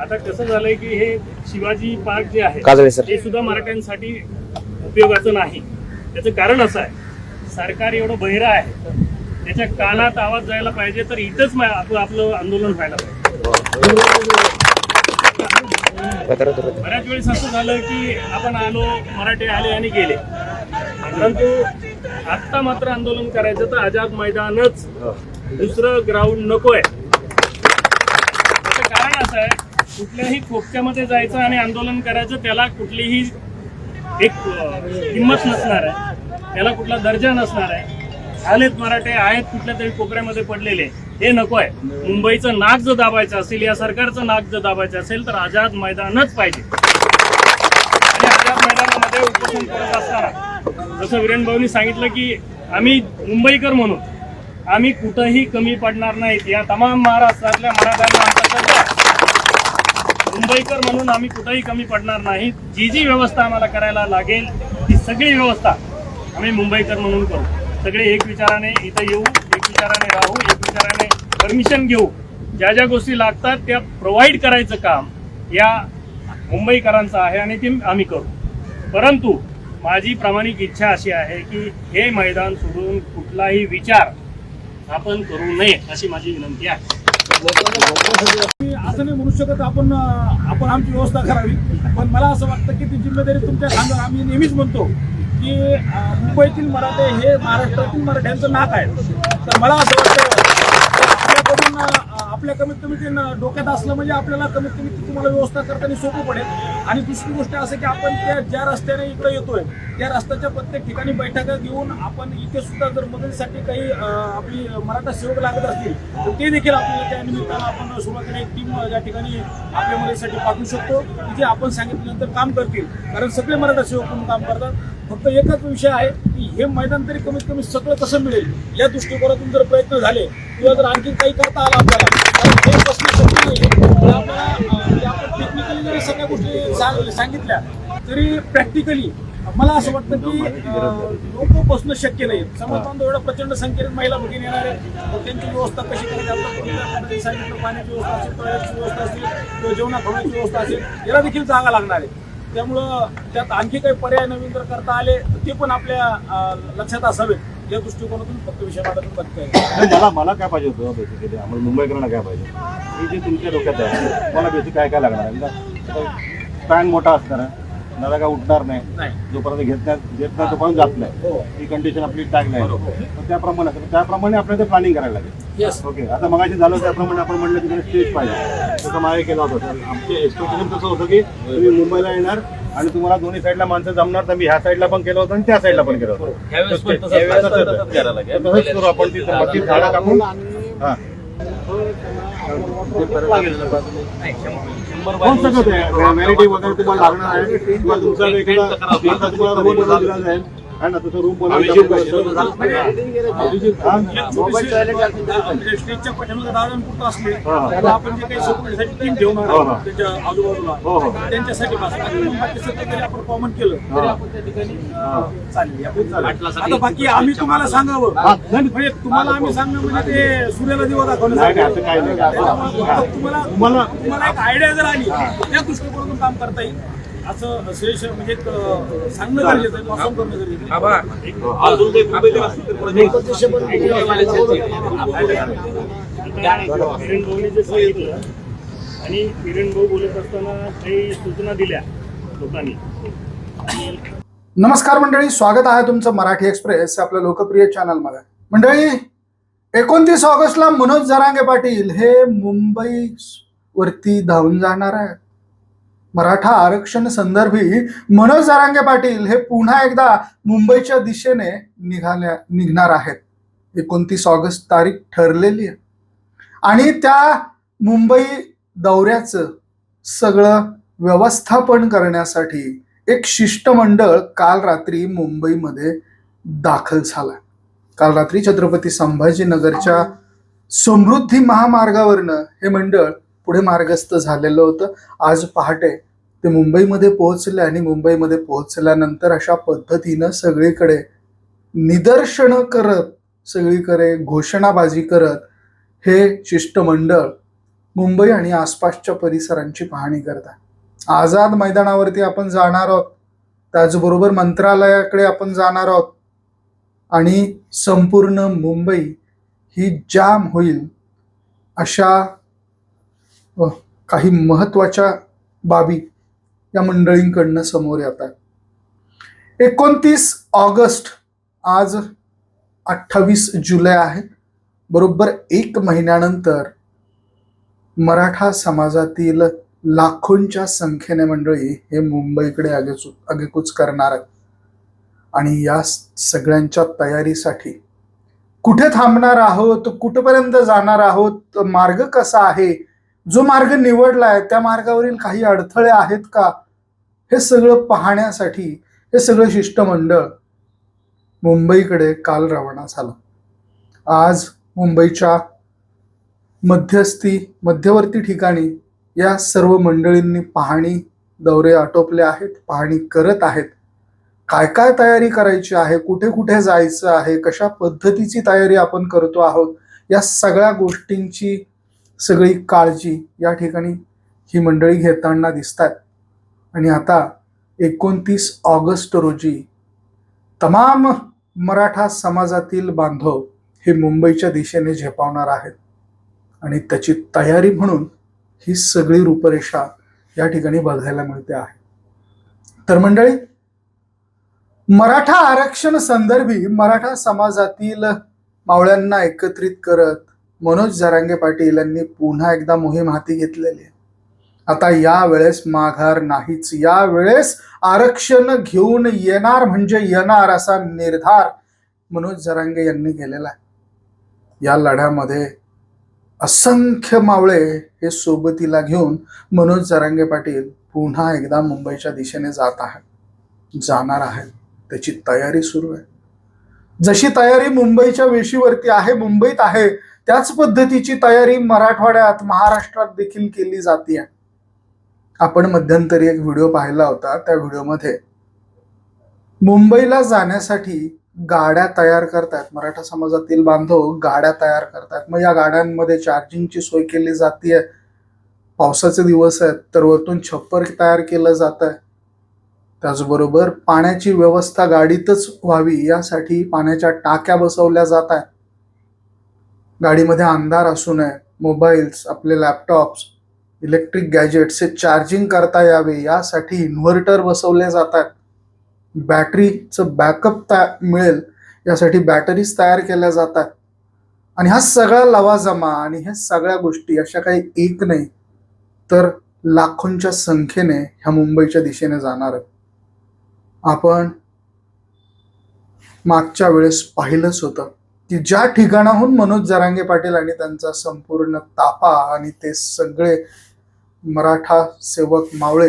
आता कसं झालंय की हे शिवाजी पार्क जे आहे ते सुद्धा मराठ्यांसाठी उपयोगाचं नाही. त्याचं कारण असं आहे सरकार एवढं बहिरं आहे त्याच्या कानात आवाज जायला पाहिजे तर इथंच आपलं आपलं आंदोलन व्हायला पाहिजे. बऱ्याच वेळेस असं झालं की आपण आलो मराठे आले आणि गेले. परंतु आत्ता मात्र आंदोलन करायचं तर आझाद मैदानच दुसरं ग्राउंड नकोय त्याचं कारण असं आहे कुठल्याही कोपच्यामध्ये जायचं आणि आंदोलन करायचं त्याला कुठलीही एक किंमत नसणार आहे. त्याला कुठला दर्जा नसणार आहे. आलेत मराठे आहेत कुठल्या तरी कोपऱ्यामध्ये पडलेले. हे नको आहे. मुंबईचं नाक जर दाबायचं असेल या सरकारचं नाक जर दाबायचं असेल तर आझाद मैदानच पाहिजे. आणि आझाद मैदानामध्ये उपोषण करत असताना जसं वीरेन भाऊनी सांगितलं की आम्ही मुंबईकर म्हणून आम्ही कुठंही कमी पडणार नाहीत. या तमाम महाराष्ट्रातल्या मराठ्यांना मुंबईकर म्हणून आम्ही कुठंही कमी पडणार नाही. जी जी व्यवस्था आम्हाला करायला लागेल ती सगळी व्यवस्था आम्ही मुंबईकर म्हणून करू. सगळे एक विचाराने इथं येऊ एक विचाराने राहू एक विचाराने परमिशन घेऊ. ज्या ज्या गोष्टी लागतात त्या प्रोव्हाइड करायचं काम या मुंबईकरांचं आहे आणि ते आम्ही करू. परंतु माझी प्रामाणिक इच्छा अशी आहे की हे मैदान सोडून कुठलाही विचार आपण करू नये अशी माझी विनंती आहे. असं नाही म्हणू शकत आपण आपण आमची व्यवस्था करावी. पण मला असं वाटतं की ती जिम्मेदारी तुमच्या खांद्यावर आम्ही नेहमीच म्हणतो की मुंबईतील मराठे हे महाराष्ट्रातील मराठ्यांचं नाक आहे. तर मला असं वाटतं आपल्या कमीत कमी ते डोक्यात असलं म्हणजे आपल्याला कमीत कमी ती तुम्हाला व्यवस्था करताना सोपं पडेल. आणि दुसरी गोष्ट असं की आपण त्या ज्या रस्त्याने इकडे येतोय त्या रस्त्याच्या प्रत्येक ठिकाणी बैठका घेऊन आपण इथे सुद्धा जर मदतीसाठी काही आपली मराठा सेवक लागत असतील तर ते देखील आपल्याला त्या निमित्तानं आपण सुरुवातीला एक टीम या ठिकाणी आपल्या मदतीसाठी पाठवू शकतो. जे आपण सांगितल्यानंतर काम करतील. कारण सगळे मराठा सेवक म्हणून काम करतात. फक्त एकच विषय आहे की हे मैदान तरी कमीत कमी सगळं कसं मिळेल? या दृष्टिकोनातून जर प्रयत्न झाले किंवा जर आणखी काही करता आला आपल्याला हे प्रश्न शक्य नाही. आपल्याला आपण टेक्निकली जरी सगळ्या गोष्टी सांगितल्या तरी प्रॅक्टिकली मला असं वाटतं की लोक बसणं शक्य नाही. समजताना एवढ्या प्रचंड संख्येने महिला भगिनी येणार आहेत. त्यांची व्यवस्था कशी करायची? आता सांगितलं पाण्याची व्यवस्था असेल टॉयलेटची व्यवस्था असेल किंवा जेवणा खाण्याची व्यवस्था असेल याला देखील जागा लागणार आहे. त्यामुळं त्यात आणखी काही पर्याय नवीन जर करता आले तर ते पण आपल्या लक्षात असावेत. या दृष्टिकोनातून फक्त विषय मांडतून बघताय नाही, मला मला काय पाहिजे होतं बेसिकली आम्हाला मुंबईकरांना काय पाहिजे हे जे तुमच्या डोक्यात आहे मला बेसिक काय काय लागणार आहे? म्हणजे पॅन मोठा असणार आहे. नळा काय उठणार नाही? जोपर्यंत घेत नाही घेत नाही तोपर्यंत जात नाही. हो. ही कंडिशन आपली टॅग नाही तर त्याप्रमाणे. त्याप्रमाणे आपल्याला ते प्लॅनिंग करायला लागेल. येस ओके आता मगाशी झालं त्याप्रमाणे आपण म्हणलं तिकडे स्टेज पाहिजे. तसं मागे केलं होतं. आमचे एक्सपेक्टेशन कसं होतं की तुम्ही मुंबईला येणार आणि तुम्हाला दोन्ही साईडला माणसं जमणार तर मी ह्या साईडला पण केलं होतं आणि त्या साईडला पण केलं होतं. पण तसंच करू आपण ती बाकी झाडं कापून. हां. व्हॅनिटी वगैरे तुम्हाला लागणार आहे. किंवा तुमचा तुम्हाला दिला जाईल स्टेजच्या पाठीमागे असले हा. तर आपण जे काही सेक्युरिटीसाठी टीम ठेवणार हा, हा. आहोत त्याच्या आजूबाजूला हो, हो. त्यांच्यासाठी आपण कॉमन केलं तरी. आपण त्या ठिकाणी आता बाकी आम्ही तुम्हाला सांगावं हा, नाही. म्हणजे तुम्हाला आम्ही सांगणं म्हणजे ते सूर्याला दिवा दाखवणं नाही, नाही, असं काही नाही. त्याच्यामुळे. फक्त तुम्हाला तुम्हाला- तुम्हाला एक आयडिया जर आली त्या दृष्टिकोनातून काम करता येईल असं श्रेष म्हणजे सांगणं गरजेचं आहे वाचन करणं गरजेचं सांगितलं आणि किरण भाऊ बोलत असताना काही सूचना दिल्या लोकांनी. नमस्कार मंडळी स्वागत आहे तुमचं मराठी एक्सप्रेस आपल्या लोकप्रिय चॅनलमध्ये. मंडळी एकोणतीस ऑगस्टला मनोज जरांगे पाटील हे मुंबई वरती धावून जाणार आहे मराठा आरक्षण संदर्भी मनोज जारांगे पाटील हे पुन्हा एकदा मुंबईच्या दिशेने निघाल्या निघणार आहेत. एकोणतीस ऑगस्ट तारीख ठरलेली आहे. आणि त्या मुंबई दौऱ्याचं सगळं व्यवस्थापन करण्यासाठी एक शिष्टमंडळ काल रात्री मुंबईमध्ये दाखल झाला. काल रात्री छत्रपती संभाजीनगरच्या समृद्धी महामार्गावरनं हे मंडळ पुढे मार्गस्थ झालेलं होतं. आज पहाटे ते मुंबईमध्ये पोहोचले आणि मुंबईमध्ये पोहोचल्यानंतर अशा पद्धतीनं सगळीकडे निदर्शनं करत सगळीकडे घोषणाबाजी करत हे शिष्टमंडळ मुंबई आणि आसपासच्या परिसरांची पाहणी करतात आझाद मैदानावरती आपण जाणार आहोत. त्याचबरोबर मंत्रालयाकडे आपण जाणार आहोत. आणि संपूर्ण मुंबई ही जाम होईल अशा काही महत्त्वाच्या बाबी या मंडळींकडनं समोर येत आहेत एकोणतीस ऑगस्ट आज अठ्ठावीस जुलै आहे. बरोबर एक महिन्यानंतर मराठा समाजातील लाखोंच्या संख्येने मंडळी हे मुंबईकडे आगेच आगेकूच करणार आहेत. आणि या सगळ्यांच्या तयारीसाठी कुठे थांबणार आहोत? कुठपर्यंत जाणार आहोत? मार्ग कसा आहे? जो मार्ग निवडला आहे त्या मार्गावरील काही अडथळे आहेत का? हे सगळं पाहण्यासाठी हे सगळं शिष्टमंडळ मुंबईकडे काल रवाना झालं. आज मुंबईच्या मध्यस्थी मध्यवर्ती ठिकाणी या सर्व मंडळींनी पाहणी दौरे आटोपले आहेत पाहणी करत आहेत. काय काय तयारी करायची आहे? कुठे कुठे जायचं आहे? कशा पद्धतीची तयारी आपण करतो आहोत? या सगळ्या गोष्टींची सगळी काळजी या ठिकाणी ही मंडळी घेताना दिसतात. आणि आता एकोणतीस ऑगस्ट रोजी तमाम मराठा समाजातील बांधव हे मुंबईच्या दिशेने झेपावणार आहेत. आणि त्याची तयारी म्हणून ही सगळी रूपरेषा या ठिकाणी बघायला मिळते आहे. तर मंडळी मराठा आरक्षण संदर्भी मराठा समाजातील मावळ्यांना एकत्रित करत मनोज जरांगे पाटील यांनी पुन्हा एकदा मोहीम हाती घेतलेली आहे. आता या वेळेस माघार नाहीच. या वेळेस आरक्षण घेऊन येणार म्हणजे येणार असा निर्धार मनोज जरांगे यांनी केलेला आहे. या लढ्यामध्ये असंख्य मावळे हे सोबतीला घेऊन मनोज जरांगे पाटील पुन्हा एकदा मुंबईच्या दिशेने जात आहेत. जाणार आहेत. त्याची तयारी सुरू आहे. जशी तयारी मुंबईच्या वेशीवरती आहे मुंबईत आहे त्याच पद्धतीची तयारी मराठवाड्यात महाराष्ट्रात देखील केली जाते. आपण मध्यंतरी एक व्हिडिओ पाहिला होता त्या व्हिडिओमध्ये मुंबईला जाण्यासाठी गाड्या तयार करतायत मराठा समाजातील बांधव गाड्या तयार करतायत मग या गाड्यांमध्ये चार्जिंगची सोय केली जाते. पावसाचे दिवस आहेत तर वरतून छप्पर तयार केलं जात. आहे त्याचबरोबर पाण्याची व्यवस्था गाडीतच व्हावी यासाठी पाण्याच्या टाक्या बसवल्या जात आहेत गाडीमध्ये अंधार असू नये मोबाईल्स आपले लॅपटॉप्स इलेक्ट्रिक गॅजेट्स हे चार्जिंग करता यावे यासाठी इन्व्हर्टर बसवले जातात. बॅटरीचं बॅकअप तया मिळेल यासाठी बॅटरीज तयार केल्या जातात. आणि हा सगळा लवाजमा आणि ह्या सगळ्या गोष्टी अशा काही एक नाही तर लाखोंच्या संख्येने ह्या मुंबईच्या दिशेने जाणार आहेत. आपण मागच्या वेळेस पाहिलंच होतं. की ज्या ठिकाणाहून मनोज जरांगे पाटील आणि त्यांचा संपूर्ण तापा आणि ते सगळे मराठा सेवक मावळे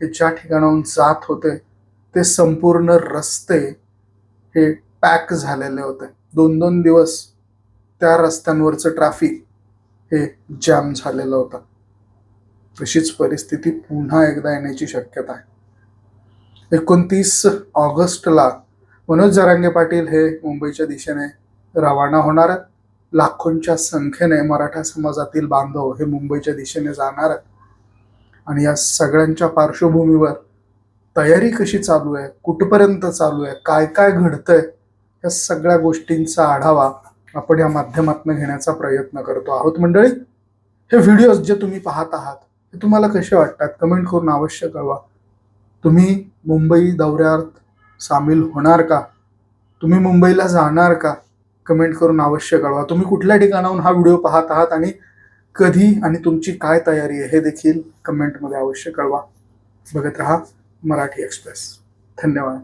हे ज्या ठिकाणाहून जात होते ते संपूर्ण रस्ते हे पॅक झालेले होते. दोन दोन दिवस त्या रस्त्यांवरचं ट्रॅफिक हे जॅम झालेलं होतं. तशीच परिस्थिती पुन्हा एकदा येण्याची शक्यता आहे. एकोणतीस ऑगस्टला मनोज जरांगे पाटील हे मुंबईच्या दिशेने रवाना होणार. आहेत लाखोंच्या संख्येने मराठा समाजातील बांधव हे मुंबईच्या दिशेने जाणार. आहेत आणि या सगळ्यांच्या पार्श्वभूमीवर तयारी कशी चालू आहे? कुठपर्यंत चालू आहे? काय काय घडतंय? या सगळ्या गोष्टींचा आढावा आपण या माध्यमातून घेण्याचा प्रयत्न करतो आहोत मंडळी. हे व्हिडिओज जे तुम्ही पाहत आहात हे तुम्हाला कसे वाटतात? कमेंट करून अवश्य कळवा. तुम्ही मुंबई दौऱ्यात सामील होणार का? तुम्ही मुंबईला जाणार का? कमेंट करून अवश्य कळवा. तुम्ही कुठल्या ठिकाणाहून हा व्हिडिओ पाहत आहात आणि कधी आणि तुमची काय तयारी आहे हे देखील कमेंटमध्ये अवश्य कळवा. बघत राहा मराठी एक्सप्रेस. धन्यवाद.